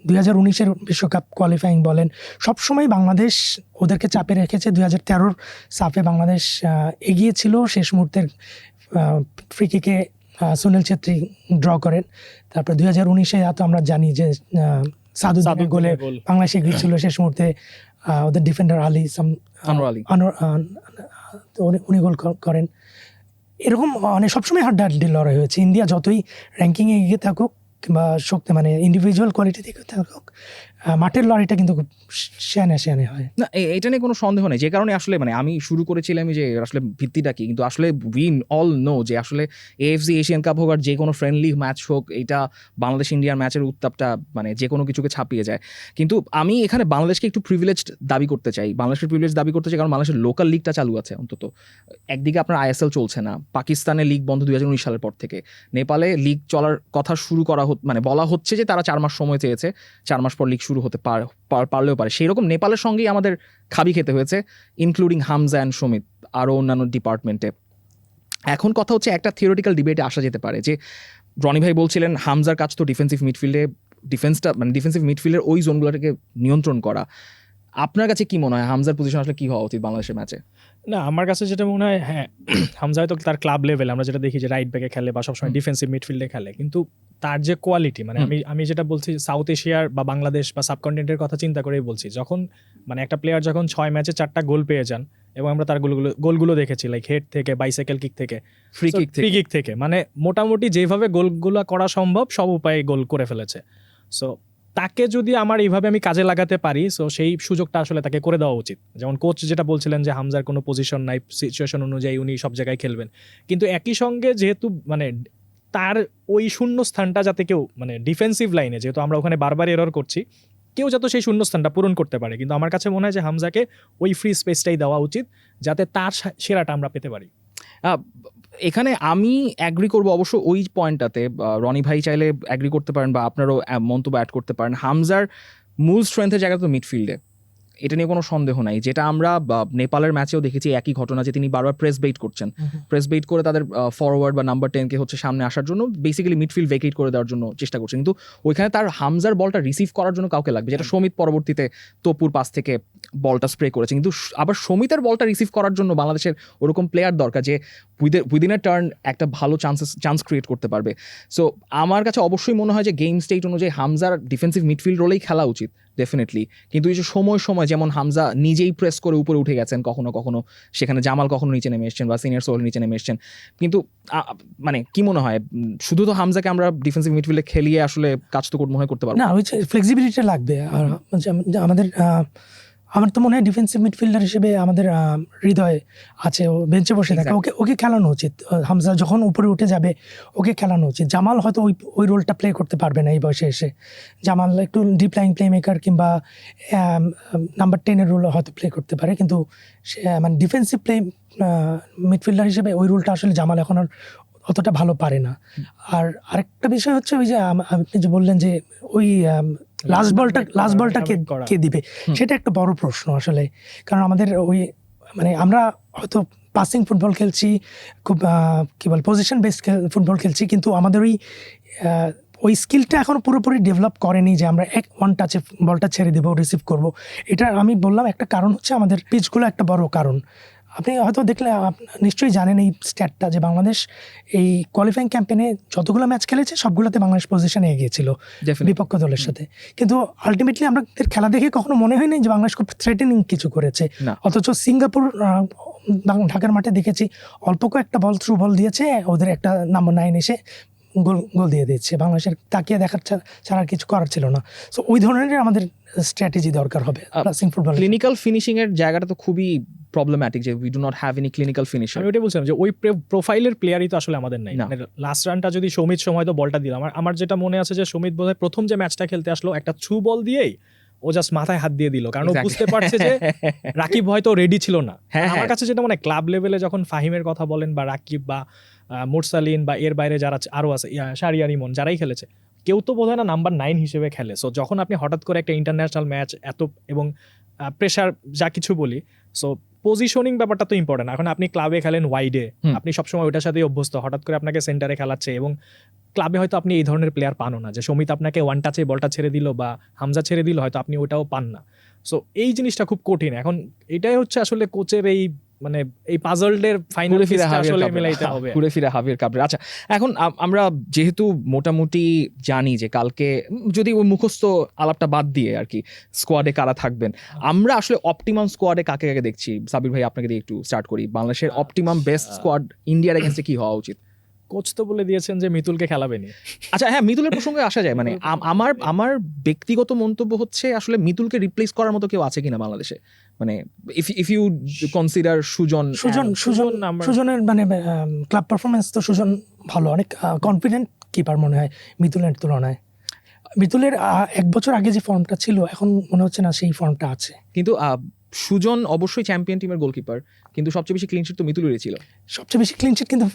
দুই হাজার উনিশের বিশ্বকাপ কোয়ালিফাইং বলেন। সবসময় বাংলাদেশ ওদেরকে চাপে রেখেছে। দুই হাজার তেরোর সাফে বাংলাদেশ আহ, এগিয়ে ছিল শেষ মুহূর্তের ফ্রি কিকে সুনীল ছেত্রী ড্র করেন। তারপরে দুই হাজার উনিশে এত আমরা জানি যে সাদুদ্দিনের গোলে। বাংলাদেশ এগিয়ে ছিল শেষ মুহূর্তে ওদের ডিফেন্ডার আলী সাম উনি গোল করেন। এরকম মানে সবসময় হাড্ডাহাড্ডি লড়াই হয়েছে। ইন্ডিয়া যতই র্যাঙ্কিংয়ে এগিয়ে থাকুক কিংবা শক্তি মানে ইন্ডিভিজুয়াল কোয়ালিটি থেকে থাকুক মাঠের লড়াইটা কিন্তু খুব শেয়ানে শেয়ানে হয়। না এটা নিয়ে কোনো সন্দেহ নেই। যে কারণে আসলে মানে আমি শুরু করেছিলাম যে, আসলে ভিত্তিটা কি? কিন্তু আসলে উই অল নো যে, আসলে এএফসি এশিয়ান কাপ হোক আর যে কোনো ফ্রেন্ডলি ম্যাচ হোক, এটা বাংলাদেশ ইন্ডিয়ার ম্যাচের উত্তাপটা মানে যে কোনো কিছুকে ছাপিয়ে যায়। কিন্তু আমি এখানে বাংলাদেশকে একটু প্রিভিলেজ দাবি করতে চাই। বাংলাদেশের প্রিভিলেজ দাবি করতে চাই কারণ বাংলাদেশের লোকাল লিগটা চালু আছে অন্তত। একদিকে আপনার আইএসএল চলছে না। পাকিস্তানে লিগ বন্ধ দুই হাজার উনিশ সালের পর থেকে। নেপালে লিগ চলার কথা শুরু করা মানে বলা হচ্ছে যে, তারা চার মাস সময় চেয়েছে। চার মাস পর লিগ শুরু হতে পার- পার- পারলেও পারে। সেই রকম নেপালের সঙ্গেই আমাদের খাবি খেতে হয়েছে ইনক্লুডিং হামজা অ্যান্ড সমিত, আরও অন্যান্য ডিপার্টমেন্টে এখন কথা হচ্ছে একটা থিওরিটিক্যাল ডিবেটে আসা যেতে পারে যে, রনি ভাই বলছিলেন হামজার কাজ তো ডিফেন্সিভ মিডফিল্ডে ডিফেন্সটা মানে ডিফেন্সিভ মিডফিল্ডের ওই জোনগুলোটাকে নিয়ন্ত্রণ করা। আপনার কাছে কি মনে হয়? হামজার পজিশন আসলে কি হওয়া উচিত বাংলাদেশের ম্যাচে না আমার কাছে যেটা মনে হয় হ্যাঁ হামজা হয়তো তার ক্লাব লেভেল আমরা যেটা দেখি যে রাইট ব্যাকে খেলে বা সবসময়। ডিফেন্সিভ মিডফিল্ডে খেলে কিন্তু তার যে কোয়ালিটি মানে আমি আমি যেটা বলছি সাউথ এশিয়ার বা বাংলাদেশ বা সাবকন্টিনেন্টের কথা চিন্তা করেই বলছি যখন মানে একটা প্লেয়ার যখন ছয় ম্যাচে চারটা গোল পেয়ে যান এবং আমরা তার গোলগুলো গোলগুলো দেখেছি লাইক হেড থেকে বাইসাইকেল কিক থেকে ফ্রি কিক ফ্রি কিক থেকে মানে মোটামুটি যেভাবে গোলগুলো করা সম্ভব সব উপায়ে গোল করে ফেলেছে। সো তাকে যদি আমার এইভাবে আমি কাজে লাগাতে পারি সো সেই সুযোগটা আসলে তাকে করে দেওয়া উচিত। যেমন কোচ যেটা বলছিলেন যে, হামজার কোনো পজিশন নাই সিচুয়েশন অনুযায়ী উনি সব জায়গায় খেলবেন। কিন্তু একই সঙ্গে যেহেতু মানে তার ওই শূন্য স্থানটা যাতে কেউ মানে ডিফেন্সিভ লাইনে যেহেতু আমরা ওখানে বারবার এরর করছি, কেউ যাতে সেই শূন্য স্থানটা পূরণ করতে পারে। কিন্তু আমার কাছে মনে হয় যে, হামজাকে ওই ফ্রি স্পেসটাই দেওয়া উচিত, যাতে তার সেরাটা আমরা পেতে পারি। এখানে আমি অ্যাগ্রি করব অবশ্য ওই পয়েন্টটাতে রনি ভাই চাইলে অ্যাগ্রি করতে পারেন বা আপনারও মন্তব্য অ্যাড করতে পারেন। হামজার মূল স্ট্রেংথের জায়গা তো মিডফিল্ডে এটা নিয়ে কোনো সন্দেহ নাই। যেটা আমরা নেপালের ম্যাচেও দেখেছি একই ঘটনা যে তিনি বারবার প্রেস বেইট করছেন। প্রেস বেইট করে তাদের ফরওয়ার্ড বা নাম্বার টেনকে হচ্ছে সামনে আসার জন্য বেসিক্যালি মিডফিল্ড ভেকেট করে দেওয়ার জন্য চেষ্টা করছে কিন্তু ওইখানে তার হামজার বলটা রিসিভ করার জন্য কাউকে লাগবে। যেটা সমিত পরবর্তীতে তপুর পাস থেকে বলটা স্প্রে করেছে। কিন্তু আবার সমিতের বলটা রিসিভ করার জন্য বাংলাদেশের ওরকম প্লেয়ার দরকার যে উইদিন আ টার্ন একটা ভালো চান্সেস চান্স ক্রিয়েট করতে পারবে। সো আমার কাছে অবশ্যই মনে হয় যে গেম স্টেট অনুযায়ী হামজার ডিফেন্সিভ মিডফিল্ড রোলেই খেলা উচিত ডেফিনেটলি কিন্তু এই যে সময় সময়, যেমন হামজা নিজেই প্রেস করে উপরে উঠে গেছেন কখনো কখনো, সেখানে জামাল কখনো নিচে নেমে এসছেন বা সিনিয়র সোল নিচে নেমে এসছেন। কিন্তু মানে কি মনে হয়, শুধু তো হামজাকে আমরা ডিফেন্সিভ মিডফিল্ডে খেলিয়ে আসলে কাজ তো মনে হয় করতে পারব না। ওই ফ্লেক্সিবিলিটি লাগবে। আর আমাদের আমার তো মনে হয় ডিফেন্সিভ মিডফিল্ডার হিসেবে আমাদের হৃদয় আছে ও বেঞ্চে বসে থাকে। ওকে ওকে খেলানো উচিত। হামজা যখন উপরে উঠে যাবে ওকে খেলানো উচিত। জামাল হয়তো ওই ওই রোলটা প্লে করতে পারবে না এই বয়সে এসে। জামাল একটু ডিপ লাইন প্লে মেকার কিংবা নাম্বার টেনের রোল হয়তো প্লে করতে পারে। কিন্তু সে মানে ডিফেন্সিভ প্লে মিডফিল্ডার হিসেবে ওই রোলটা আসলে জামাল এখন আর অতটা ভালো পারে না। আর আরেকটা বিষয় হচ্ছে ওই যে আপনি যে বললেন যে ওই লাস্ট বলটা লাস্ট বলটা কে কে দিবে? সেটা একটা বড় প্রশ্ন আসলে। কারণ আমাদের ওই মানে আমরা হয়তো পাসিং ফুটবল খেলছি খুব কি বল পজিশন বেসড ফুটবল খেলছি কিন্তু আমাদের ওই ওই স্কিলটা এখনও পুরোপুরি ডেভেলপ করেনি যে আমরা এক ওয়ান টাচে বলটা ছেড়ে দেবো রিসিভ করব। এটা আমি বললাম একটা কারণ হচ্ছে আমাদের পিচগুলো একটা বড় কারণ। আপনি হয়তো দেখলে নিশ্চয়ই জানেন এই স্ট্যাটটা যে বাংলাদেশ এই কোয়ালিফাইং ক্যাম্পেনে যতগুলো ম্যাচ খেলেছে সবগুলোতে বাংলাদেশ পজিশনে এগিয়েছিল বিপক্ষ দলের সাথে। কিন্তু আলটিমেটলি আমরা এদের খেলা দেখে কখনো মনে হয়নি যে বাংলাদেশ খুব থ্রেটেনিং কিছু করেছে। অথচ সিঙ্গাপুর ঢাকার মাঠে দেখেছি অল্প কয়েকটা বল থ্রু বল দিয়েছে ওদের একটা নাম্বার নাইন এসে গোল গোল দিয়ে দিচ্ছে। বাংলাদেশের তাকিয়ে দেখার ছাড়া কিছু করার ছিল না। সো ওই ধরনের আমাদের স্ট্র্যাটেজি দরকার হবে। প্লাসিং ফুটবল ক্লিনিক্যাল ফিনিশিং এর জায়গাটা তো খুবই প্রবলেম্যাটিক যে we do not have any clinical finisher আমি ওটাই বলছিলাম যে ওই প্রোফাইলের প্লেয়ারই তো আসলে আমাদের নাই। না। লাস্ট রানটা যদি সমিত সময় তো বলটা দিলাম আমার আমার যেটা মনে আছে যে সমিত বোধহয় প্রথম যে ম্যাচটা খেলতে আসলো একটা ছু বল দিয়েই ও জাস্ট মাথায় হাত দিয়ে দিল। কারণ ও বুঝতে পারছে যে রাকিব হয়তো রেডি ছিল না। হ্যাঁ, আমার হ্যাঁ। কাছে যেটা মানে ক্লাব লেভেলে যখন ফাহিমের কথা বলেন বা রাকিব বা মুরসালিন বা এর বাইরে যারা আরও আছে শারিয়ার ইমন যারাই খেলেছে কেউ তো বোধহয় না নাম্বার নাইন হিসেবে খেলে। সো যখন আপনি হঠাৎ করে একটা ইন্টারন্যাশনাল ম্যাচ এত এবং প্রেশার যা কিছু বলি সো পজিশনিং ব্যাপারটা তো ইম্পর্টেন্ট এখন আপনি ক্লাবে খেলেন ওয়াইডে আপনি সবসময় ওইটার সাথেই অভ্যস্ত। হঠাৎ করে আপনাকে সেন্টারে খেলাচ্ছে এবং ক্লাবে হয়তো আপনি এই ধরনের প্লেয়ার পানও না। যে সমিত আপনাকে ওয়ান টাচে বলটা ছেড়ে দিল বা হামজা ছেড়ে দিল হয়তো আপনি ওটাও পান না। সো এই জিনিসটা খুব কঠিন। এখন এটাই হচ্ছে আসলে কোচের এই মানে এই পাজলডের ফাইনাল ফিরে আসলে মিলাইতে। হবে। ঘুরে ফিরে হাবিয়ার কাবরে আচ্ছা এখন আমরা যেহেতু মোটামুটি জানি যে কালকে যদি ওই মুখস্থ আলাপটা বাদ দিয়ে আর কি স্কোয়াডে কারা থাকবেন আমরা আসলে অপটিমাম স্কোয়াডে কাকে কাকে দেখছি? সাবির ভাই আপনাকে দিয়ে একটু স্টার্ট করি। বাংলাদেশের অপটিমাম বেস্ট স্কোয়াড ইন্ডিয়ার এগেনস্টে কি হওয়া উচিত? কোচ তো বলে দিয়েছেন যে মিতুলকে খেলাবেনি। আচ্ছা হ্যাঁ মিতুলের প্রসঙ্গে আসা যায়। মানে আমার আমার ব্যক্তিগত মন্তব্য হচ্ছে আসলে মিতুলকে রিপ্লেস করার মতো কেউ আছে কিনা বাংলাদেশে? মানে if if you consider Sujon Sujon Sujon Sujon সুজনের মানে ক্লাব পারফরমেন্স তো সুজন ভালো অনেক কনফিডেন্ট কিপার মনে হয় মিতুলের তুলনায়। মিতুলের এক বছর আগে যে ফর্মটা ছিল এখন মনে হচ্ছে না সেই ফর্মটা আছে। কিন্তু সুজন অবশ্যই চ্যাম্পিয়ন টিমের গোলকিপার কিন্তু সবচেয়ে বেশি ক্লিনশিট তো মিতুলেরই ছিল। সবচেয়ে বেশি ক্লিনশিট কিন্তু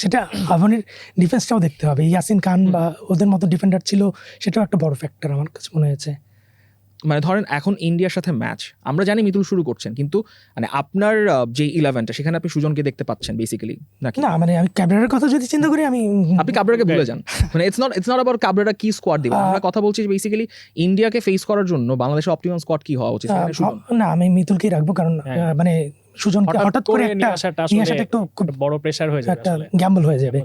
সেটা আভানির ডিফেন্সটাও দেখতে হবে। ইয়াসিন খান বা ওদের মতো ডিফেন্ডার ছিল সেটাও একটা বড় ফ্যাক্টর আমার কাছে মনে হয়েছে। মানে ধরেন এখন ইন্ডিয়ার সাথে ম্যাচ আমরা জানি মিতুল শুরু করছেন কিন্তু মানে আপনার যে ইলেভেনটা সেখানে আপনি সুজনকে দেখতে পাচ্ছেন বেসিক্যালি নাকি? না মানে আমি ক্যামেরার কথা যদি চিন্তা করি আমি আপনি কাবরাকে ভুলে যান। <laughs> মানে ইটস নট ইটস নট আবার কাবরাটা কি স্কোয়াড দিবে। আমরা কথা বলছি বেসিক্যালি ইন্ডিয়াকে ফেস করার জন্য বাংলাদেশের অপটিমাম স্কোয়াড কি হওয়া উচিত। না আমি মিতুলকেই রাখব কারণ হ্যাঁ। আহ, মানে সুজনকে হঠাৎ করে একটা নিয়ে আসাটা একটু বড় প্রেশার হয়ে যাবে একটা আসলে। গ্যাম্বল হয়ে যাবে।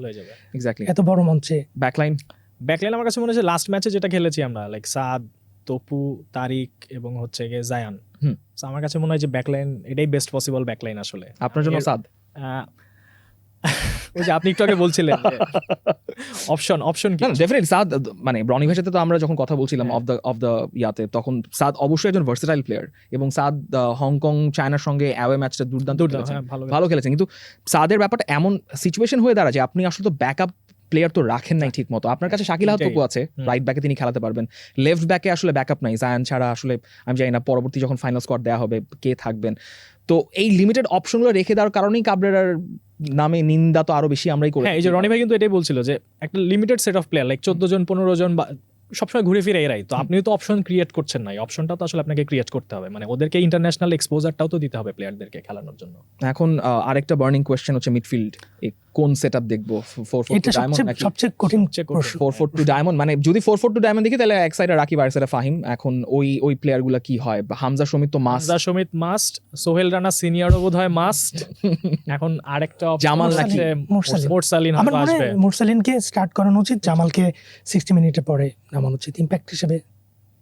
এক্স্যাক্টলি এত বড় মঞ্চে। ব্যাকলাইন ব্যাকলাইন আমার কাছে মনে হচ্ছে লাস্ট ম্যাচে যেটা খেলেছি আমরা লাইক সাদ তপু তারিক এবং হচ্ছে গিয়ে জায়ান। আমার কাছে মনে হয় যে ব্যাকলাইন এটাই বেস্ট পসিবল ব্যাকলাইন আসলে। আপনার জন্য সাদ। <laughs> ওই যে আপনি একটু আগে বলছিলেন অপশন অপশন কি? সাদ মানে ব্রনি ভাষাতে তো আমরা যখন কথা বলছিলাম। অফ দ্য অফ দ্য ইয়াতে তখন সাদ অবশ্যই একজন ভার্সেটাইল প্লেয়ার এবং সাদ হংকং চায়নার সঙ্গে অ্যাওয়ে ম্যাচটা দুর্দান্ত হ্যাঁ, ভালো ভালো খেলেছেন। কিন্তু সাদের ব্যাপারটা এমন সিচুয়েশন হয়ে দাঁড়ায় যে আপনি আসলে তো ব্যাকআপ প্লেয়ার তো রাখেন নাই ঠিক মতো আপনার কাছে শাকিল। হাতুকু আছে রাইট ব্যাকে তিনি খেলাতে পারবেন। লেফট ব্যাকে আসলে ব্যাকআপ নাই। জায়ান ছাড়া আসলে আমি জানি না পরবর্তী যখন ফাইনাল স্কোয়াড দেওয়া হবে কে থাকবেন। তো এই লিমিটেড অপশনগুলো রেখে দেওয়ার কারণেই কাবরেরার নামে নিন্দা তো আরও বেশি আমরাই করি হ্যাঁ এই যে রনি ভাই কিন্তু এটাই বলছিল যে একটা limited set of player like চোদ্দ জন পনেরো জন বা সবসময় ঘুরে ফিরে এরাই। তো আপনিও তো অপশন ক্রিয়েট করছেন না। অপশনটা তো আসলে আপনাকে ক্রিয়েট করতে হবে। মানে ওদেরকে ইন্টারন্যাশনাল এক্সপোজারটাও তো দিতে হবে প্লেয়ারদেরকে খেলানোর জন্য। এখন আরেকটা বার্নিং কোয়েশ্চেন হচ্ছে মিডফিল্ড কোন সেট আপ দেখব ফোর ফোর এটা সবচেয়ে সবচেয়ে কঠিন ফোর ফোর টু ডায়মন্ড মানে যদি ফোর ফোর টু ডায়মন্ড দেখি তাহলে এক সাইডে রাকিব আর সাইডে ফাহিম। এখন ওই ওই প্লেয়ারগুলা কি হয়? হামজা সমিত তো মাস হামজা সমিত মাস্ট সোহেল রানা সিনিয়রও বোধ হয় মাস্ট এখন আরেকটা জামাল নাকি? মোরসালিন আমার মনে হয় মুরসালিনকে স্টার্ট করানো উচিত। জামালকে সিক্সটি মিনিটের পরে। নামানো উচিত ইম্প্যাক্ট হিসেবে।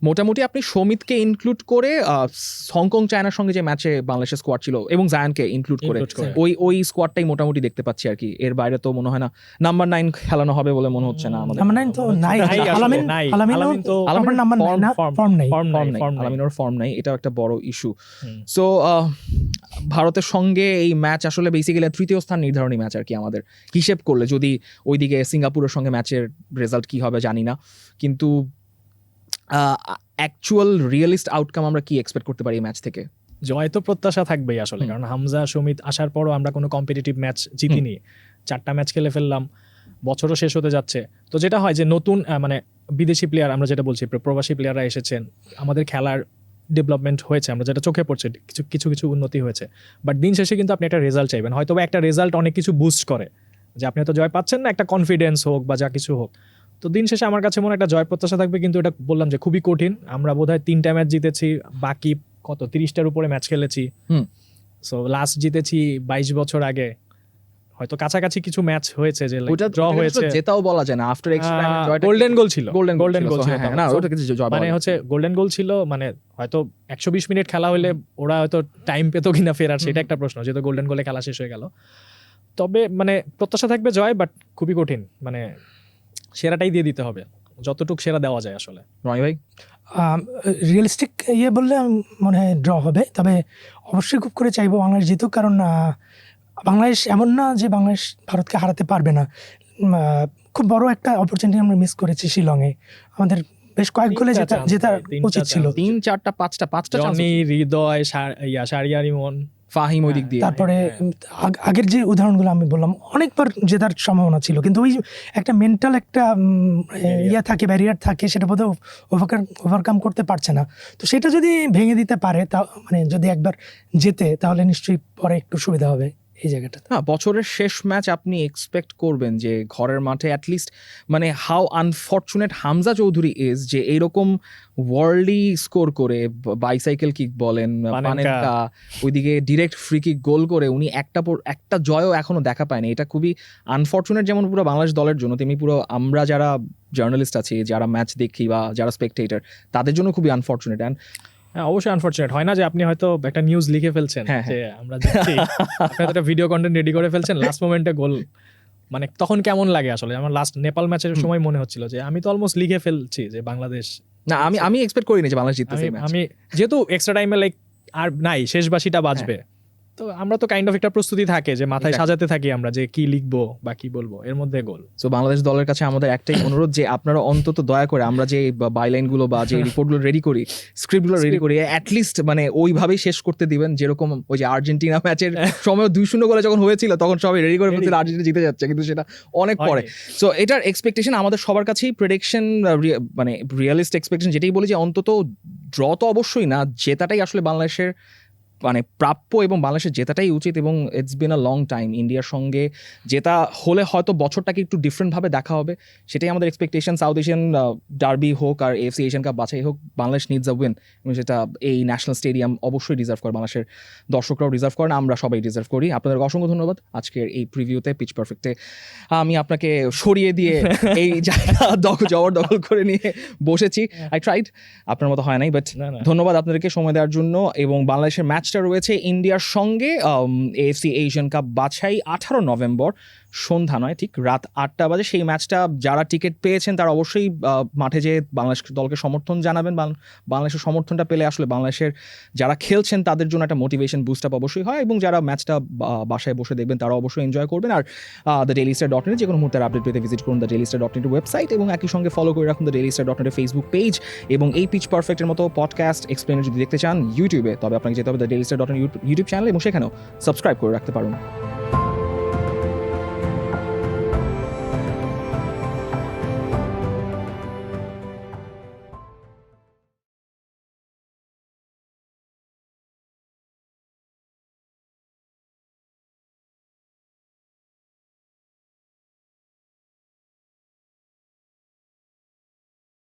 মোটামুটি আপনি সমিতকে ইনক্লুড করে আহ, হংকং চায়নার সঙ্গে যে ম্যাচে বাংলাদেশের স্কোয়াড ছিল এবং জায়ানকে ইনক্লুড করে ওই ওই স্কোয়াডটাই মোটামুটি দেখতে পাচ্ছি আর কি। এর বাইরে তো মনে হয় না নাম্বার নাইন খেলানো হবে বলে মনে হচ্ছে না আমাদের। নাম্বার নাইন তো নাই। আলামিন আলামিন আলামিন তো- আমার নাম্বার form- না form- ফর্ম নেই। ফর্ম নাই, আলামিনোর ফর্ম নাই। এটাও একটা বড় ইস্যু। সো ভারতের সঙ্গে এই ম্যাচ আসলে বেসিক্যালি তৃতীয় স্থান নির্ধারণী ম্যাচ আর কি আমাদের। হিসেব করলে যদি ওইদিকে সিঙ্গাপুরের সঙ্গে ম্যাচের রেজাল্ট কি হবে জানি না। কিন্তু অ্যাকচুয়াল রিয়েলিস্ট আউটকাম আমরা কি এক্সপেক্ট করতে পারি এই ম্যাচ থেকে? জয় তো প্রত্যাশা থাকবেই আসলে কারণ হামজা সমিত আসার পরও আমরা কোনো কম্পিটিটিভ ম্যাচ জিতিনি। চারটা ম্যাচ খেলে ফেললাম বছরও শেষ হতে যাচ্ছে। তো যেটা হয় যে নতুন মানে বিদেশি প্লেয়ার আমরা যেটা বলছি প্রবাসী প্লেয়াররা এসেছেন আমাদের খেলার ডেভেলপমেন্ট হয়েছে আমরা যেটা চোখে পড়ছে কিছু কিছু কিছু উন্নতি হয়েছে। বাট দিন শেষে কিন্তু আপনি একটা রেজাল্ট চাইবেন। হয়তো একটা রেজাল্ট অনেক কিছু বুস্ট করে যে আপনি হয়তো জয় পাচ্ছেন না একটা কনফিডেন্স হোক বা যা কিছু হোক। তো দিন শেষে আমার কাছে মনে একটা জয় প্রত্যাশা থাকবে কিন্তু এটা বললাম যে খুবই কঠিন। আমরা বোধহয় তিনটা ম্যাচ জিতেছি বাকি কত তিরিশটার উপরে ম্যাচ খেলেছি। সো লাস্ট জিতেছি বাইশ বছর আগে। হয়তো কাছাকাছি কিছু ম্যাচ হয়েছে যে ওটা ড্র হয়েছে। জেতাও বলা যায় না। আফটার এক্সট্রা গোল্ডেন গোল ছিল। গোল্ডেন গোল্ডেন গোল ছিল। হ্যাঁ না ওটা কিছু জয় মানে হচ্ছে গোল্ডেন গোল ছিল মানে হয়তো একশো বিশ মিনিট খেলা হলে ওরা হয়তো টাইম পেতো কিনা ফেরার সেটা একটা প্রশ্ন যেহেতু গোল্ডেন গোলে খেলা শেষ হয়ে গেল। তবে মানে প্রত্যাশা থাকবে জয় বাট খুবই কঠিন। মানে সেরাটাই দিয়ে দিতে হবে। যতটুক সেরা দেওয়া যায় আসলে। রয় ভাই? রিয়েলিস্টিক ইয়ে বললে মনে হয় ড্র হবে। তবে অবশ্যই খুব করে চাইব বাংলাদেশ জিতুক কারণ বাংলাদেশ এমন না যে বাংলাদেশ ভারতকে হারাতে পারবে না। আহ, খুব বড় একটা অপরচুনিটি আমরা মিস করেছি শিলংয়ে। আমাদের বেশ কয়েক গোলে জেতার উচিত ছিল। তিন চারটা পাঁচটা পাঁচটা জনি হৃদয় ইয়া সারিয়া রিমন ফাহিম ওই দিক দিয়ে। তারপরে হ্যাঁ। আগের যে উদাহরণগুলো আমি বললাম অনেকবার জেতার সম্ভাবনা ছিল। কিন্তু ওই একটা মেন্টাল একটা ইয়ে থাকে ব্যারিয়ার থাকে সেটা বোধহয় ওভারকাম ওভারকাম করতে পারছে না। তো সেটা যদি ভেঙে দিতে পারে তা মানে যদি একবার জেতে তাহলে নিশ্চয়ই পরে একটু সুবিধা হবে। এই জায়গাটাতে। হ্যাঁ বছরের শেষ ম্যাচ আপনি এক্সপেক্ট করবেন যে ঘরের মাঠে অ্যাটলিস্ট মানে how unfortunate Hamza Chowdhury is যে এইরকম ওয়ার্ল্ডলি স্কোর করে বাইসাইকেল কিক বলেন। পানেনকা। ওইদিকে ডিরেক্ট ফ্রি কিক গোল করে উনি একটা একটা জয়ও এখনও দেখা পায়নি। এটা খুবই আনফর্চুনেট যেমন পুরো বাংলাদেশ দলের জন্য তেমনি পুরো আমরা যারা জার্নালিস্ট আছি যারা ম্যাচ দেখি বা যারা স্পেকটেটার তাদের জন্য খুবই আনফর্চুনেট অ্যান্ড হ্যাঁ অবশ্যই আনফর্চুনেট হয় না যে আপনি হয়তো একটা নিউজ লিখে ফেলছেন হ্যাঁ, যে আমরা জিতছি আপনি একটা ভিডিও কন্টেন্ট রেডি করে ফেলছেন লাস্ট মোমেন্টে গোল মানে তখন কেমন লাগে আসলে? আমার লাস্ট নেপাল ম্যাচের সময় মনে হচ্ছিল যে আমি তো অলমোস্ট লিখে ফেলছি যে বাংলাদেশ না আমি আমি এক্সপেক্ট করিনি যে বাংলাদেশ জিততেছে আমি আমি যেহেতু এক্সট্রা টাইমে লাইক আর নাই শেষ বাসিটা বাজবে তো আমরা তো কাইন্ড অফ একটা প্রস্তুতি থাকে যে মাথায় সাজাতে থাকি আমরা যে কি লিখব বা কি বলব এর মধ্যে গোল। সো বাংলাদেশ দলের কাছে আমাদের একটাই অনুরোধ যে আপনারা অন্তত দয়া করে আমরা যে বাইলাইনগুলো বা যে রিপোর্টগুলো রেডি করি স্ক্রিপ্টগুলো রেডি করি অ্যাটলিস্ট মানে ওইভাবেই শেষ করতে দিবেন। যেরকম ওই যে আর্জেন্টিনা ম্যাচের <laughs> সময় দুই শূন্য গোলে যখন হয়েছিল তখন সবাই রেডি করে ফেলছিল আর্জেন্টিনা জিতে যাচ্ছে কিন্তু সেটা অনেক পরে। সো এটার এক্সপেকটেশন আমাদের সবার কাছেই প্রেডিকশন মানে রিয়েলিস্ট এক্সপেকটেশন যেটাই বলি যে অন্তত ড্র তো অবশ্যই না জেতাটাই আসলে বাংলাদেশের মানে প্রাপ্য এবং বাংলাদেশের জেতাটাই উচিত এবং it's been a long time ইন্ডিয়ার সঙ্গে জেতা হলে হয়তো বছরটাকে একটু ডিফারেন্টভাবে দেখা হবে সেটাই আমাদের এক্সপেকটেশন সাউথ এশিয়ান ডার্বি হোক আর এফসি এশিয়ান কাপ বাছাই হোক বাংলাদেশ নিডস আ উইন এবং সেটা এই ন্যাশনাল স্টেডিয়াম অবশ্যই রিজার্ভ করে বাংলাদেশের দর্শকরাও রিজার্ভ করেন আমরা সবাই রিজার্ভ করি। আপনাদের অসংখ্য ধন্যবাদ আজকের এই প্রিভিউতে পিচ পারফেক্টে আমি আপনাকে সরিয়ে দিয়ে <laughs> এই জায়গা দখল করে নিয়ে বসেছি। আই ট্রাইড আপনার মতো হয় নাই বাট ধন্যবাদ আপনাদেরকে সময় দেওয়ার জন্য এবং বাংলাদেশের ম্যাচটা রয়েছে ইন্ডিয়ার সঙ্গে এএফসি এশিয়ান কাপ বাছাই আঠারো নভেম্বর সন্ধ্যা নয়, ঠিক রাত আটটা বাজে। সেই ম্যাচটা যারা টিকিট পেয়েছেন, তারা অবশ্যই মাঠে যেয়ে বাংলাদেশ দলকে সমর্থন জানাবেন। বাংলাদেশের সমর্থনটা পেলে আসলে বাংলাদেশের যারা খেলছেন, তাদের জন্য একটা মোটিভেশন বুস্ট আপ অবশ্যই হয় এবং যারা ম্যাচটা বাসায় বসে দেখবেন তারা অবশ্যই এনজয় করবেন। আর the Daily Star dot net যে কোনো মুহূর্তের আপডেট পেতে ভিজিট করুন দ্য ডেলি স্টার ডট নেটের ওয়েবসাইট এবং একই সঙ্গে ফলো করে রাখুন দ্য ডেলি স্টার ডট নেটের ফেসবুক পেজ এবং এই পিচ পারফেক্টের মতো পডকাস্ট এক্সপ্লেনের যদি দেখতে চান ইউটিউবে তবে আপনাকে যেতে হবে the Daily Star dot YouTube channel এবং সেখানেও সাবস্ক্রাইব করে রাখতে পারুন।